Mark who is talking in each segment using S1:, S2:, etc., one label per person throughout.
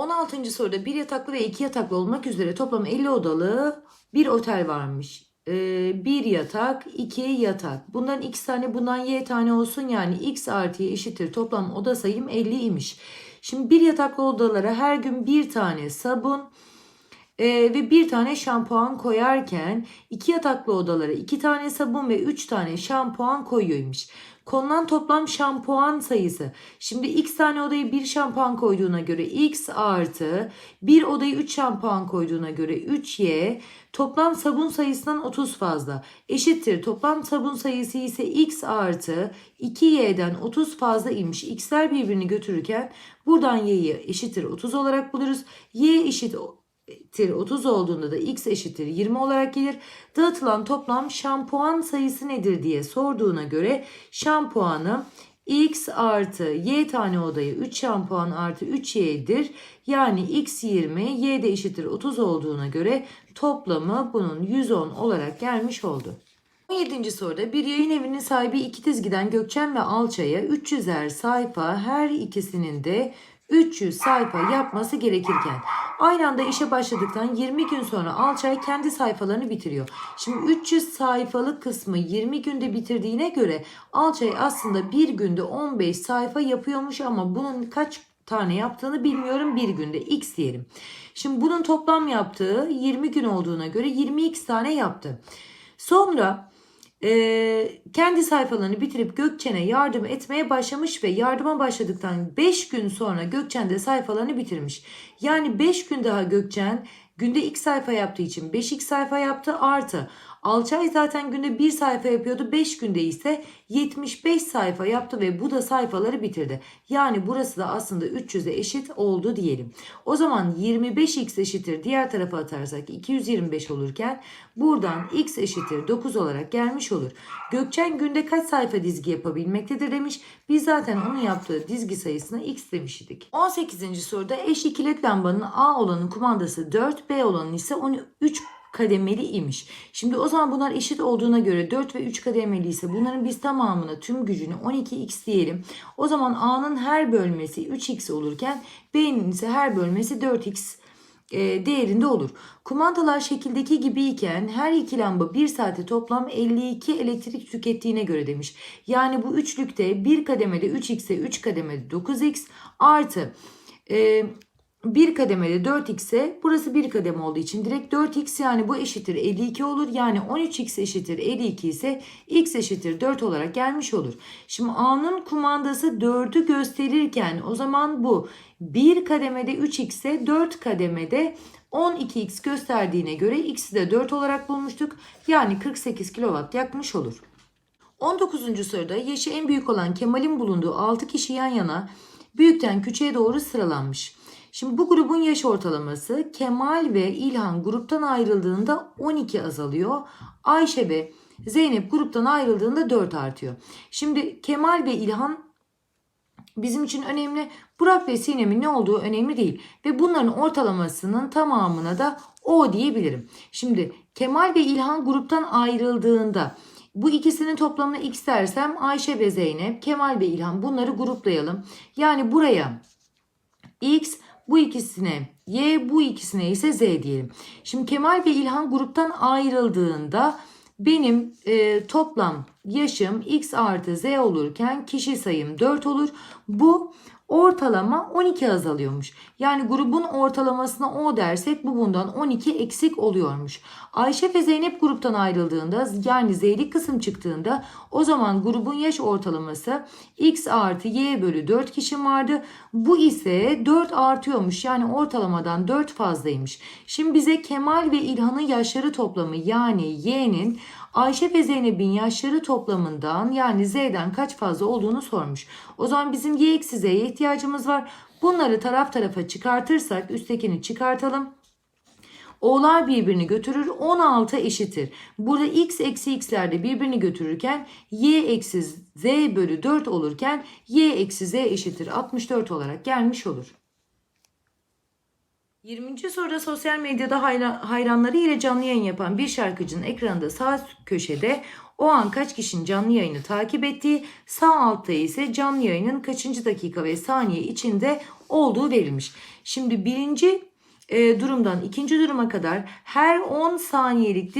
S1: 16. soruda bir yataklı ve iki yataklı olmak üzere toplam 50 odalı bir otel varmış. Ee, bir yatak, iki yatak. Bundan x tane, bundan y tane olsun. Yani x artı y eşittir. Toplam oda sayım 50 imiş. Şimdi bir yataklı odalara her gün bir tane sabun e, ve bir tane şampuan koyarken iki yataklı odalara iki tane sabun ve üç tane şampuan koyuyormuş. Konulan toplam şampuan sayısı. Şimdi x tane odayı bir şampuan koyduğuna göre x artı bir odayı 3 şampuan koyduğuna göre 3y toplam sabun sayısından 30 fazla eşittir. Toplam sabun sayısı ise x artı 2y'den 30 fazla imiş. x'ler birbirini götürürken buradan y'yi eşittir 30 olarak buluruz. y eşit eşittir 30 olduğunda da x eşittir 20 olarak gelir. Dağıtılan toplam şampuan sayısı nedir diye sorduğuna göre şampuanı x artı y tane odayı 3 şampuan artı 3y'dir. Yani x 20 y de eşittir 30 olduğuna göre toplamı bunun 110 olarak gelmiş oldu. 17. soruda bir yayın evinin sahibi iki dizgiden Gökçen ve Alça'ya 300'er sayfa her ikisinin de 300 sayfa yapması gerekirken aynı anda işe başladıktan 20 gün sonra Alçay kendi sayfalarını bitiriyor. Şimdi 300 sayfalık kısmı 20 günde bitirdiğine göre Alçay aslında bir günde 15 sayfa yapıyormuş ama bunun kaç tane yaptığını bilmiyorum bir günde x diyelim. Şimdi bunun toplam yaptığı 20 gün olduğuna göre 20x tane yaptı. Sonra e, kendi sayfalarını bitirip Gökçen'e yardım etmeye başlamış ve yardıma başladıktan 5 gün sonra Gökçen de sayfalarını bitirmiş. Yani 5 gün daha Gökçen günde x sayfa yaptığı için 5x sayfa yaptı artı Alçay zaten günde 1 sayfa yapıyordu. 5 günde ise 75 sayfa yaptı ve bu da sayfaları bitirdi. Yani burası da aslında 300'e eşit oldu diyelim. O zaman 25x eşittir diğer tarafa atarsak 225 olurken buradan x eşittir 9 olarak gelmiş olur. Gökçen günde kaç sayfa dizgi yapabilmektedir demiş. Biz zaten onun yaptığı dizgi sayısına x demiştik. 18. soruda eş ikilet lambanın A olanın kumandası 4, B olanın ise 13 kademeli imiş. Şimdi o zaman bunlar eşit olduğuna göre 4 ve 3 kademeli ise bunların biz tamamına tüm gücünü 12x diyelim. O zaman A'nın her bölmesi 3x olurken B'nin ise her bölmesi 4x e, değerinde olur. Kumandalar şekildeki gibiyken her iki lamba 1 saate toplam 52 elektrik tükettiğine göre demiş. Yani bu üçlükte bir kademede 3x'e 3 kademede 9x artı e, bir kademede 4x ise burası bir kademe olduğu için direkt 4x yani bu eşittir 52 olur. Yani 13x eşittir 52 ise x eşittir 4 olarak gelmiş olur. Şimdi A'nın kumandası 4'ü gösterirken o zaman bu bir kademede 3x ise 4 kademede 12x gösterdiğine göre x'i de 4 olarak bulmuştuk. Yani 48 kW yakmış olur. 19. soruda yaşı en büyük olan Kemal'in bulunduğu 6 kişi yan yana büyükten küçüğe doğru sıralanmış. Şimdi bu grubun yaş ortalaması Kemal ve İlhan gruptan ayrıldığında 12 azalıyor. Ayşe ve Zeynep gruptan ayrıldığında 4 artıyor. Şimdi Kemal ve İlhan bizim için önemli. Burak ve Sinem'in ne olduğu önemli değil. Ve bunların ortalamasının tamamına da O diyebilirim. Şimdi Kemal ve İlhan gruptan ayrıldığında bu ikisinin toplamını x dersem Ayşe ve Zeynep, Kemal ve İlhan bunları gruplayalım. Yani buraya x bu ikisine Y, bu ikisine ise Z diyelim. Şimdi Kemal ve İlhan gruptan ayrıldığında benim e, toplam yaşım X artı Z olurken kişi sayım 4 olur. Bu ortalama 12 azalıyormuş. Yani grubun ortalamasına O dersek bu bundan 12 eksik oluyormuş. Ayşe ve Zeynep gruptan ayrıldığında yani Z'lik kısım çıktığında o zaman grubun yaş ortalaması X artı Y bölü 4 kişi vardı. Bu ise 4 artıyormuş. Yani ortalamadan 4 fazlaymış. Şimdi bize Kemal ve İlhan'ın yaşları toplamı yani Y'nin Ayşe ve Zeynep'in yaşları toplamından yani Z'den kaç fazla olduğunu sormuş. O zaman bizim Y eksi Z'ye ihtiyacımız var. Bunları taraf tarafa çıkartırsak üsttekini çıkartalım. O'lar birbirini götürür 16 eşittir. Burada x eksi x'ler de birbirini götürürken y eksi z bölü 4 olurken y eksi z eşittir 64 olarak gelmiş olur. 20. soruda sosyal medyada hayranları ile canlı yayın yapan bir şarkıcının ekranında sağ köşede o an kaç kişinin canlı yayını takip ettiği, sağ altta ise canlı yayının kaçıncı dakika ve saniye içinde olduğu verilmiş. Şimdi birinci e, durumdan ikinci duruma kadar her 10 saniyelik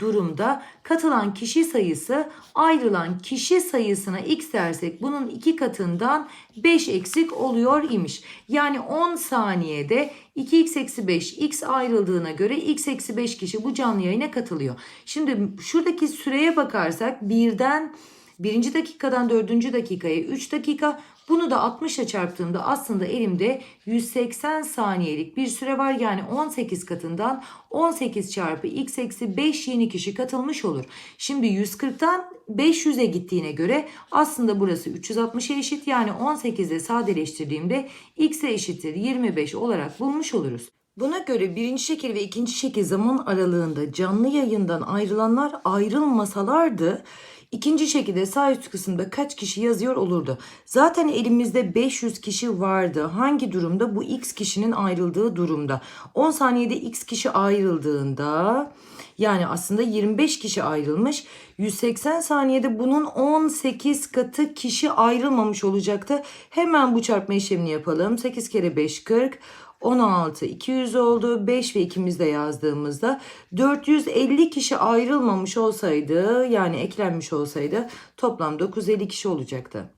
S1: durumda katılan kişi sayısı ayrılan kişi sayısına x dersek bunun iki katından 5 eksik oluyor imiş. Yani 10 saniyede 2x eksi 5 x ayrıldığına göre x eksi 5 kişi bu canlı yayına katılıyor. Şimdi şuradaki süreye bakarsak birden birinci dakikadan dördüncü dakikaya 3 dakika bunu da 60 ile çarptığımda aslında elimde 180 saniyelik bir süre var. Yani 18 katından 18 çarpı x eksi 5 yeni kişi katılmış olur. Şimdi 140'tan 500'e gittiğine göre aslında burası 360'a eşit. Yani 18'e sadeleştirdiğimde x'e eşittir 25 olarak bulmuş oluruz. Buna göre birinci şekil ve ikinci şekil zaman aralığında canlı yayından ayrılanlar ayrılmasalardı İkinci şekilde sağ üst kısımda kaç kişi yazıyor olurdu. Zaten elimizde 500 kişi vardı. Hangi durumda? Bu x kişinin ayrıldığı durumda. 10 saniyede x kişi ayrıldığında yani aslında 25 kişi ayrılmış. 180 saniyede bunun 18 katı kişi ayrılmamış olacaktı. Hemen bu çarpma işlemini yapalım. 8 kere 5 40. 16 200 oldu. 5 ve ikimiz de yazdığımızda 450 kişi ayrılmamış olsaydı yani eklenmiş olsaydı toplam 950 kişi olacaktı.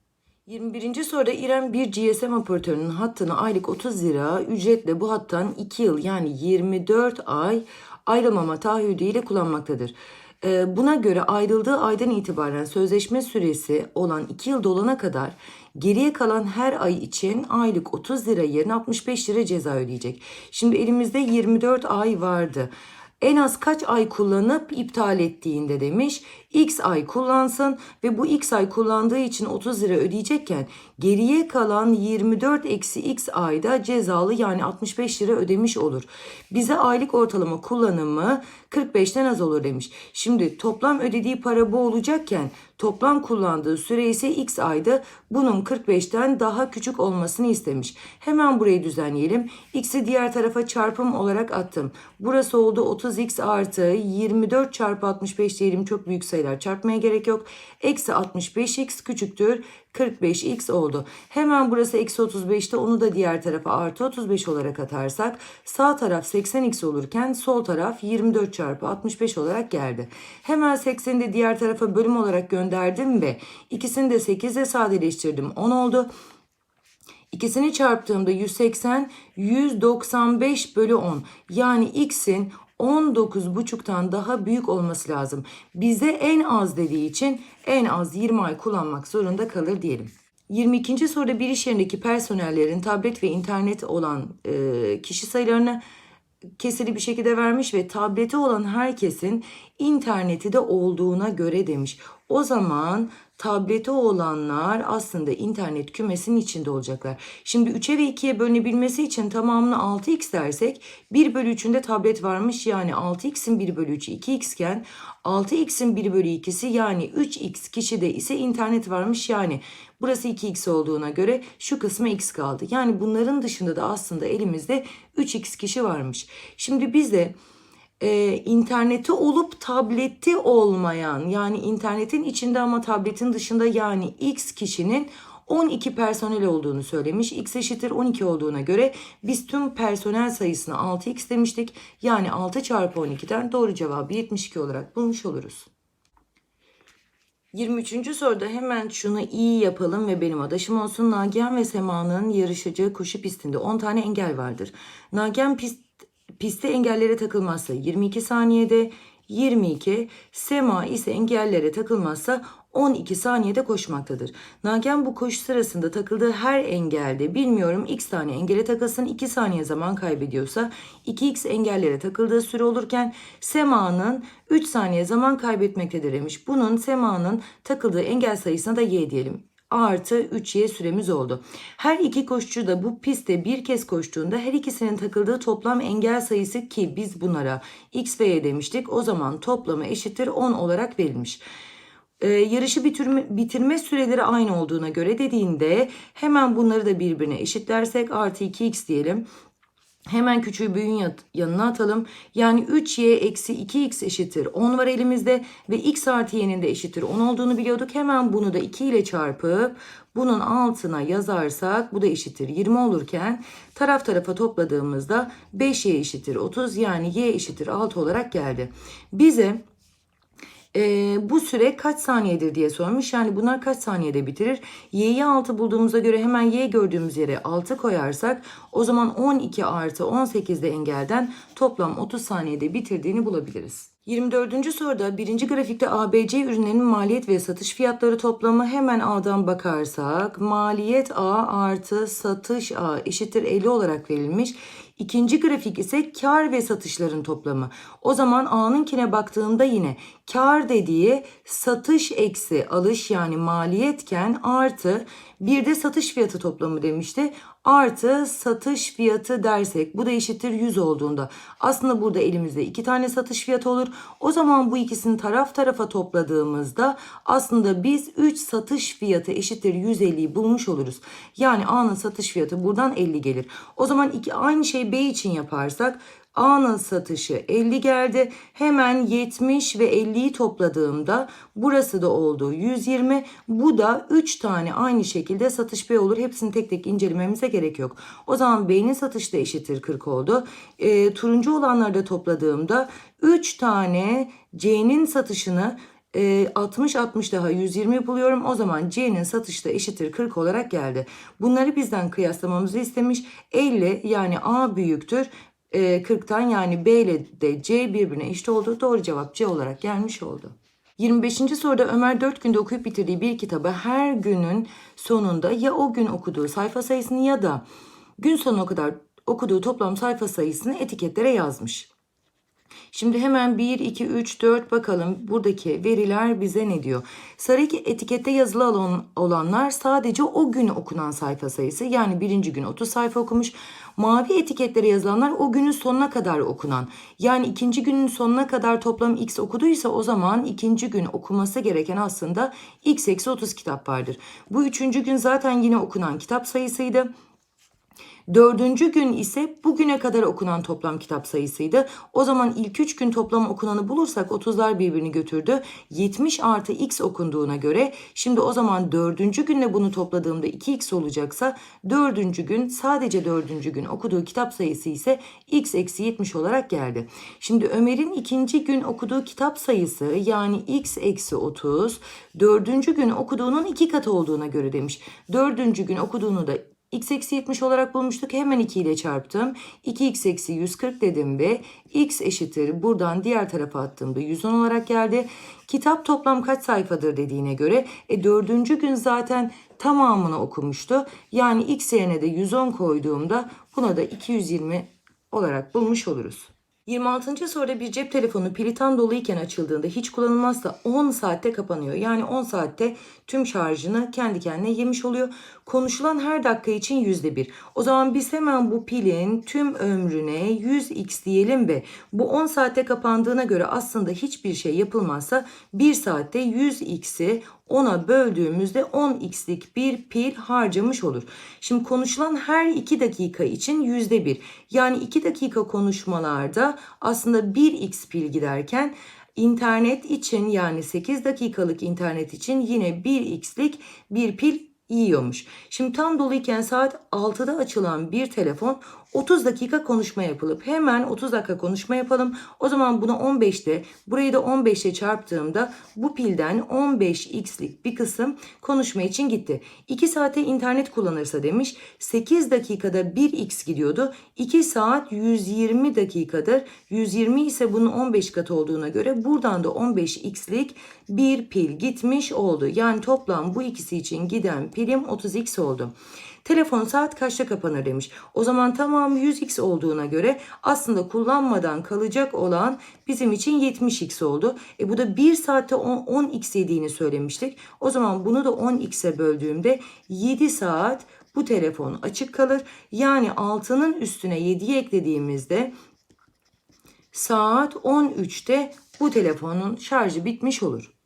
S1: 21. soruda İrem bir GSM operatörünün hattını aylık 30 lira ücretle bu hattan 2 yıl yani 24 ay ayrılmama taahhüdüyle kullanmaktadır. Ee, buna göre ayrıldığı aydan itibaren sözleşme süresi olan 2 yıl dolana kadar geriye kalan her ay için aylık 30 lira yerine 65 lira ceza ödeyecek. Şimdi elimizde 24 ay vardı en az kaç ay kullanıp iptal ettiğinde demiş. X ay kullansın ve bu X ay kullandığı için 30 lira ödeyecekken geriye kalan 24 eksi X ayda cezalı yani 65 lira ödemiş olur. Bize aylık ortalama kullanımı 45'ten az olur demiş. Şimdi toplam ödediği para bu olacakken toplam kullandığı süre ise X ayda bunun 45'ten daha küçük olmasını istemiş. Hemen burayı düzenleyelim. X'i diğer tarafa çarpım olarak attım. Burası oldu 30X artı 24 çarpı 65 diyelim çok büyük sayılar çarpmaya gerek yok. Eksi 65X küçüktür 45x oldu. Hemen burası eksi 35'te onu da diğer tarafa artı 35 olarak atarsak sağ taraf 80x olurken sol taraf 24 çarpı 65 olarak geldi. Hemen 80'i de diğer tarafa bölüm olarak gönderdim ve ikisini de 8 ile sadeleştirdim 10 oldu. İkisini çarptığımda 180 195 bölü 10 yani x'in 19,5'tan daha büyük olması lazım. Bize en az dediği için en az 20 ay kullanmak zorunda kalır diyelim. 22. soruda bir iş yerindeki personellerin tablet ve internet olan e, kişi sayılarını kesili bir şekilde vermiş ve tableti olan herkesin interneti de olduğuna göre demiş. O zaman tableti olanlar aslında internet kümesinin içinde olacaklar. Şimdi 3'e ve 2'ye bölünebilmesi için tamamını 6x dersek 1 bölü 3'ünde tablet varmış yani 6x'in 1 bölü 3'ü 2x iken 6x'in 1 bölü 2'si yani 3x kişide ise internet varmış yani burası 2x olduğuna göre şu kısmı x kaldı. Yani bunların dışında da aslında elimizde 3x kişi varmış. Şimdi biz de e, interneti olup tableti olmayan yani internetin içinde ama tabletin dışında yani x kişinin 12 personel olduğunu söylemiş. X eşittir 12 olduğuna göre biz tüm personel sayısını 6x demiştik. Yani 6 çarpı 12'den doğru cevabı 72 olarak bulmuş oluruz. 23. soruda hemen şunu iyi yapalım ve benim adaşım olsun. Nagihan ve Sema'nın yarışacağı koşu pistinde 10 tane engel vardır. Nagihan pist Piste engellere takılmazsa 22 saniyede 22, Sema ise engellere takılmazsa 12 saniyede koşmaktadır. Nagen bu koşu sırasında takıldığı her engelde bilmiyorum x tane engele takılsın 2 saniye zaman kaybediyorsa 2x engellere takıldığı süre olurken Sema'nın 3 saniye zaman kaybetmektedir demiş. Bunun Sema'nın takıldığı engel sayısına da y diyelim artı 3y süremiz oldu. Her iki koşucu da bu pistte bir kez koştuğunda her ikisinin takıldığı toplam engel sayısı ki biz bunlara x ve y demiştik. O zaman toplamı eşittir 10 olarak verilmiş. Ee, yarışı bitirme, bitirme süreleri aynı olduğuna göre dediğinde hemen bunları da birbirine eşitlersek artı 2x diyelim. Hemen küçüğü büyüğün yanına atalım. Yani 3y eksi 2x eşittir 10 var elimizde ve x artı y'nin de eşittir 10 olduğunu biliyorduk. Hemen bunu da 2 ile çarpıp bunun altına yazarsak bu da eşittir 20 olurken taraf tarafa topladığımızda 5y eşittir 30 yani y eşittir 6 olarak geldi. Bize ee, bu süre kaç saniyedir diye sormuş. Yani bunlar kaç saniyede bitirir? Y'yi 6 bulduğumuza göre hemen Y gördüğümüz yere 6 koyarsak o zaman 12 artı 18'de engelden toplam 30 saniyede bitirdiğini bulabiliriz. 24. soruda birinci grafikte ABC ürünlerinin maliyet ve satış fiyatları toplamı hemen A'dan bakarsak maliyet A artı satış A eşittir 50 olarak verilmiş. İkinci grafik ise kar ve satışların toplamı. O zaman A'nınkine baktığımda yine kar dediği satış eksi alış yani maliyetken artı bir de satış fiyatı toplamı demişti. Artı satış fiyatı dersek bu da eşittir 100 olduğunda aslında burada elimizde iki tane satış fiyatı olur. O zaman bu ikisini taraf tarafa topladığımızda aslında biz 3 satış fiyatı eşittir 150'yi bulmuş oluruz. Yani A'nın satış fiyatı buradan 50 gelir. O zaman iki, aynı şey B için yaparsak A'nın satışı 50 geldi. Hemen 70 ve 50'yi topladığımda burası da oldu 120. Bu da 3 tane aynı şekilde satış B olur. Hepsini tek tek incelememize gerek yok. O zaman B'nin satışı da eşittir 40 oldu. E, turuncu olanları da topladığımda 3 tane C'nin satışını e, 60 60 daha 120 buluyorum. O zaman C'nin satışı da eşittir 40 olarak geldi. Bunları bizden kıyaslamamızı istemiş. 50 yani A büyüktür e, 40'tan yani B ile de C birbirine eşit oldu. Doğru cevap C olarak gelmiş oldu. 25. soruda Ömer 4 günde okuyup bitirdiği bir kitabı her günün sonunda ya o gün okuduğu sayfa sayısını ya da gün sonuna kadar okuduğu toplam sayfa sayısını etiketlere yazmış. Şimdi hemen 1, 2, 3, 4 bakalım buradaki veriler bize ne diyor? Sarı etikette yazılı olan, olanlar sadece o gün okunan sayfa sayısı. Yani birinci gün 30 sayfa okumuş. Mavi etiketlere yazılanlar o günün sonuna kadar okunan. Yani ikinci günün sonuna kadar toplam x okuduysa o zaman ikinci gün okuması gereken aslında x eksi 30 kitap vardır. Bu üçüncü gün zaten yine okunan kitap sayısıydı. Dördüncü gün ise bugüne kadar okunan toplam kitap sayısıydı. O zaman ilk üç gün toplam okunanı bulursak 30'lar birbirini götürdü. 70 artı x okunduğuna göre şimdi o zaman dördüncü günle bunu topladığımda 2x olacaksa dördüncü gün sadece dördüncü gün okuduğu kitap sayısı ise x eksi 70 olarak geldi. Şimdi Ömer'in ikinci gün okuduğu kitap sayısı yani x eksi 30 dördüncü gün okuduğunun iki katı olduğuna göre demiş. Dördüncü gün okuduğunu da x eksi 70 olarak bulmuştuk. Hemen 2 ile çarptım. 2x eksi 140 dedim ve x eşittir. Buradan diğer tarafa attığımda 110 olarak geldi. Kitap toplam kaç sayfadır dediğine göre e, dördüncü gün zaten tamamını okumuştu. Yani x yerine de 110 koyduğumda buna da 220 olarak bulmuş oluruz. 26. soruda bir cep telefonu pili tam doluyken açıldığında hiç kullanılmazsa 10 saatte kapanıyor. Yani 10 saatte tüm şarjını kendi kendine yemiş oluyor. Konuşulan her dakika için %1. O zaman biz hemen bu pilin tüm ömrüne 100x diyelim ve bu 10 saatte kapandığına göre aslında hiçbir şey yapılmazsa 1 saatte 100x'i 10'a böldüğümüzde 10x'lik bir pil harcamış olur. Şimdi konuşulan her 2 dakika için %1. Yani 2 dakika konuşmalarda aslında 1x pil giderken internet için yani 8 dakikalık internet için yine 1x'lik bir pil yiyormuş. Şimdi tam doluyken saat 6'da açılan bir telefon 30 dakika konuşma yapılıp hemen 30 dakika konuşma yapalım. O zaman bunu 15'te burayı da 15'te çarptığımda bu pilden 15x'lik bir kısım konuşma için gitti. 2 saate internet kullanırsa demiş 8 dakikada 1x gidiyordu. 2 saat 120 dakikadır. 120 ise bunun 15 katı olduğuna göre buradan da 15x'lik bir pil gitmiş oldu. Yani toplam bu ikisi için giden pilim 30x oldu. Telefon saat kaçta kapanır demiş. O zaman tamam 100x olduğuna göre aslında kullanmadan kalacak olan bizim için 70x oldu. E bu da 1 saatte 10, 10x yediğini söylemiştik. O zaman bunu da 10x'e böldüğümde 7 saat bu telefon açık kalır. Yani 6'nın üstüne 7'yi eklediğimizde saat 13'te bu telefonun şarjı bitmiş olur.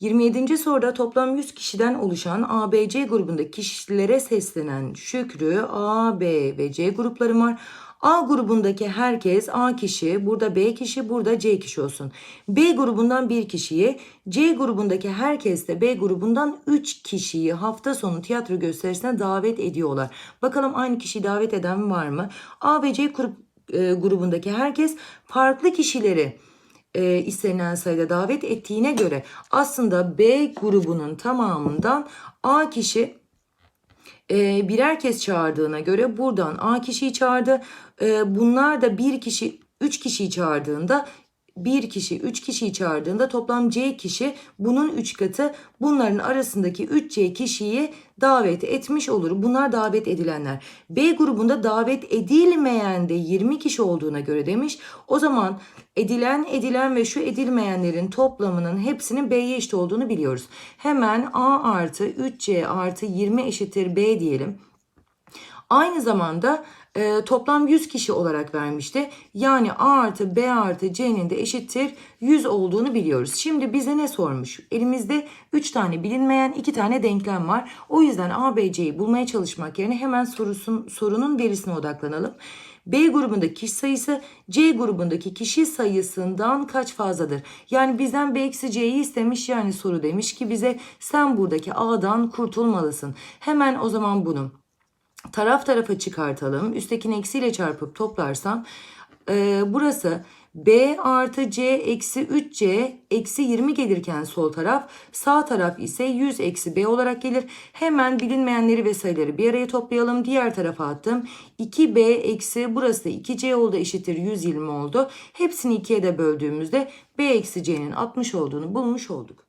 S1: 27. soruda toplam 100 kişiden oluşan ABC grubundaki kişilere seslenen Şükrü, A, B ve C grupları var. A grubundaki herkes A kişi, burada B kişi, burada C kişi olsun. B grubundan bir kişiyi, C grubundaki herkes de B grubundan 3 kişiyi hafta sonu tiyatro gösterisine davet ediyorlar. Bakalım aynı kişiyi davet eden var mı? A ve C grup, e, grubundaki herkes farklı kişileri e, istenilen sayıda davet ettiğine göre aslında B grubunun tamamından A kişi e, birer kez çağırdığına göre buradan A kişiyi çağırdı. E, bunlar da bir kişi, üç kişiyi çağırdığında bir kişi, üç kişiyi çağırdığında toplam C kişi bunun üç katı bunların arasındaki 3C kişiyi davet etmiş olur. Bunlar davet edilenler. B grubunda davet edilmeyen de 20 kişi olduğuna göre demiş. O zaman edilen, edilen ve şu edilmeyenlerin toplamının hepsinin B'ye eşit olduğunu biliyoruz. Hemen A artı 3C artı 20 eşittir B diyelim. Aynı zamanda e, toplam 100 kişi olarak vermişti. Yani A artı B artı C'nin de eşittir 100 olduğunu biliyoruz. Şimdi bize ne sormuş? Elimizde 3 tane bilinmeyen 2 tane denklem var. O yüzden A, B, C'yi bulmaya çalışmak yerine hemen sorusun, sorunun verisine odaklanalım. B grubundaki kişi sayısı C grubundaki kişi sayısından kaç fazladır? Yani bizden B eksi C'yi istemiş yani soru demiş ki bize sen buradaki A'dan kurtulmalısın. Hemen o zaman bunu taraf tarafa çıkartalım. Üsttekini eksiyle çarpıp toplarsam e, burası B artı C eksi 3C eksi 20 gelirken sol taraf sağ taraf ise 100 eksi B olarak gelir. Hemen bilinmeyenleri ve sayıları bir araya toplayalım. Diğer tarafa attım. 2B eksi burası da 2C oldu eşittir 120 oldu. Hepsini ikiye de böldüğümüzde B eksi C'nin 60 olduğunu bulmuş olduk.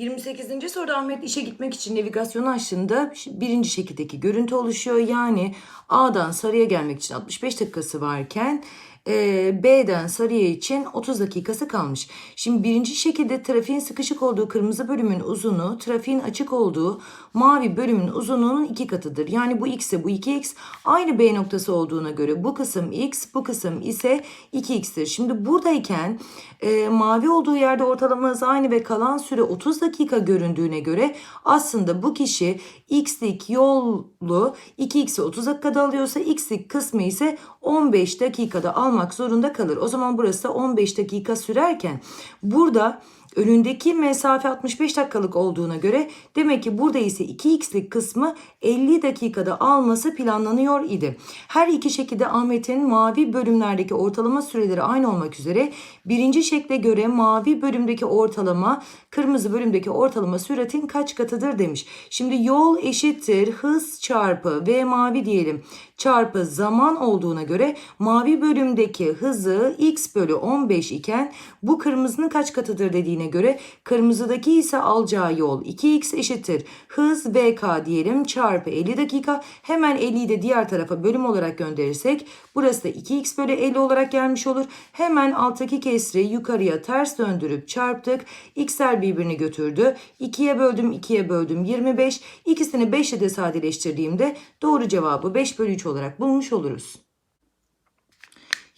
S1: 28. soruda Ahmet işe gitmek için navigasyonu açtığında birinci şekildeki görüntü oluşuyor. Yani A'dan Sarı'ya gelmek için 65 dakikası varken e, B'den Sarıya için 30 dakikası kalmış. Şimdi birinci şekilde trafiğin sıkışık olduğu kırmızı bölümün uzunluğu trafiğin açık olduğu mavi bölümün uzunluğunun iki katıdır. Yani bu x ise bu 2x aynı B noktası olduğuna göre bu kısım x bu kısım ise 2x'tir. Şimdi buradayken e, mavi olduğu yerde ortalama hız aynı ve kalan süre 30 dakika göründüğüne göre aslında bu kişi x'lik yolu 2x'i 30 dakikada alıyorsa x'lik kısmı ise 15 dakikada almak zorunda kalır. O zaman burası da 15 dakika sürerken burada önündeki mesafe 65 dakikalık olduğuna göre demek ki burada ise 2x'lik kısmı 50 dakikada alması planlanıyor idi. Her iki şekilde Ahmet'in mavi bölümlerdeki ortalama süreleri aynı olmak üzere birinci şekle göre mavi bölümdeki ortalama kırmızı bölümdeki ortalama süratin kaç katıdır demiş. Şimdi yol eşittir hız çarpı v mavi diyelim çarpı zaman olduğuna göre mavi bölümdeki hızı x bölü 15 iken bu kırmızının kaç katıdır dediğine göre kırmızıdaki ise alacağı yol 2x eşittir hız vk diyelim çarpı 50 dakika hemen 50'yi de diğer tarafa bölüm olarak gönderirsek burası da 2x bölü 50 olarak gelmiş olur. Hemen alttaki kesri yukarıya ters döndürüp çarptık. x'ler birbirini götürdü. 2'ye böldüm 2'ye böldüm 25. İkisini 5 ile de sadeleştirdiğimde doğru cevabı 5 bölü 3 olarak bulmuş oluruz.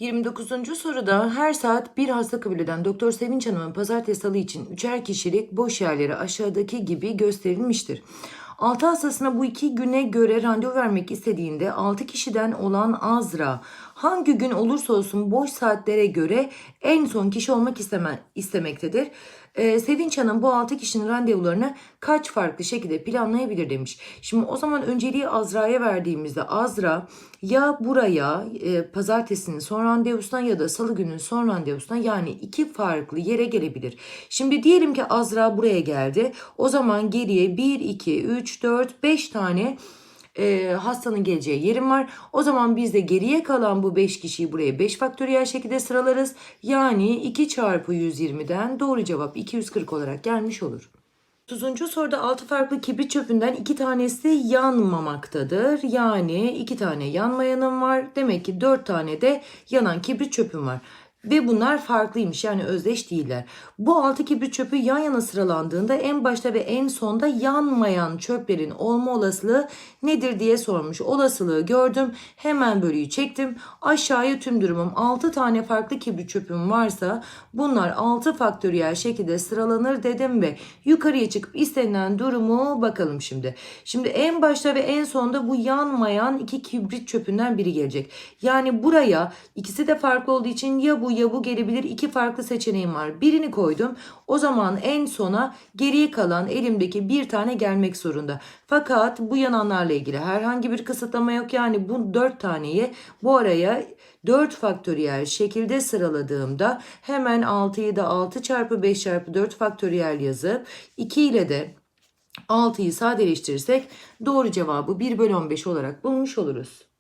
S1: 29. soruda her saat bir hasta kabul eden Doktor Sevinç Hanım'ın pazartesi salı için üçer kişilik boş yerleri aşağıdaki gibi gösterilmiştir. 6 hastasına bu iki güne göre randevu vermek istediğinde 6 kişiden olan Azra hangi gün olursa olsun boş saatlere göre en son kişi olmak isteme, istemektedir. Ee, Sevinç Hanım bu 6 kişinin randevularını kaç farklı şekilde planlayabilir demiş. Şimdi o zaman önceliği Azra'ya verdiğimizde Azra ya buraya e, pazartesinin son randevusuna ya da salı günün son randevusuna yani iki farklı yere gelebilir. Şimdi diyelim ki Azra buraya geldi. O zaman geriye 1, 2, 3, 4, 5 tane e, hastanın geleceği yerim var. O zaman biz de geriye kalan bu 5 kişiyi buraya 5 faktöriyel şekilde sıralarız. Yani 2 çarpı 120'den doğru cevap 240 olarak gelmiş olur. 30. soruda 6 farklı kibrit çöpünden 2 tanesi yanmamaktadır. Yani 2 tane yanmayanım var. Demek ki 4 tane de yanan kibrit çöpüm var. Ve bunlar farklıymış yani özdeş değiller. Bu altı kibrit çöpü yan yana sıralandığında en başta ve en sonda yanmayan çöplerin olma olasılığı nedir diye sormuş. Olasılığı gördüm. Hemen bölüyü çektim. Aşağıya tüm durumum 6 tane farklı kibrit çöpüm varsa bunlar 6 faktöriyel şekilde sıralanır dedim ve yukarıya çıkıp istenilen durumu bakalım şimdi. Şimdi en başta ve en sonda bu yanmayan iki kibrit çöpünden biri gelecek. Yani buraya ikisi de farklı olduğu için ya bu ya bu gelebilir. İki farklı seçeneğim var. Birini koydum. O zaman en sona geriye kalan elimdeki bir tane gelmek zorunda. Fakat bu yananlarla ilgili herhangi bir kısıtlama yok. Yani bu dört taneyi bu araya 4 faktöriyel şekilde sıraladığımda hemen 6'yı da 6 çarpı 5 çarpı 4 faktöriyel yazıp 2 ile de 6'yı sadeleştirirsek doğru cevabı 1 bölü 15 olarak bulmuş oluruz.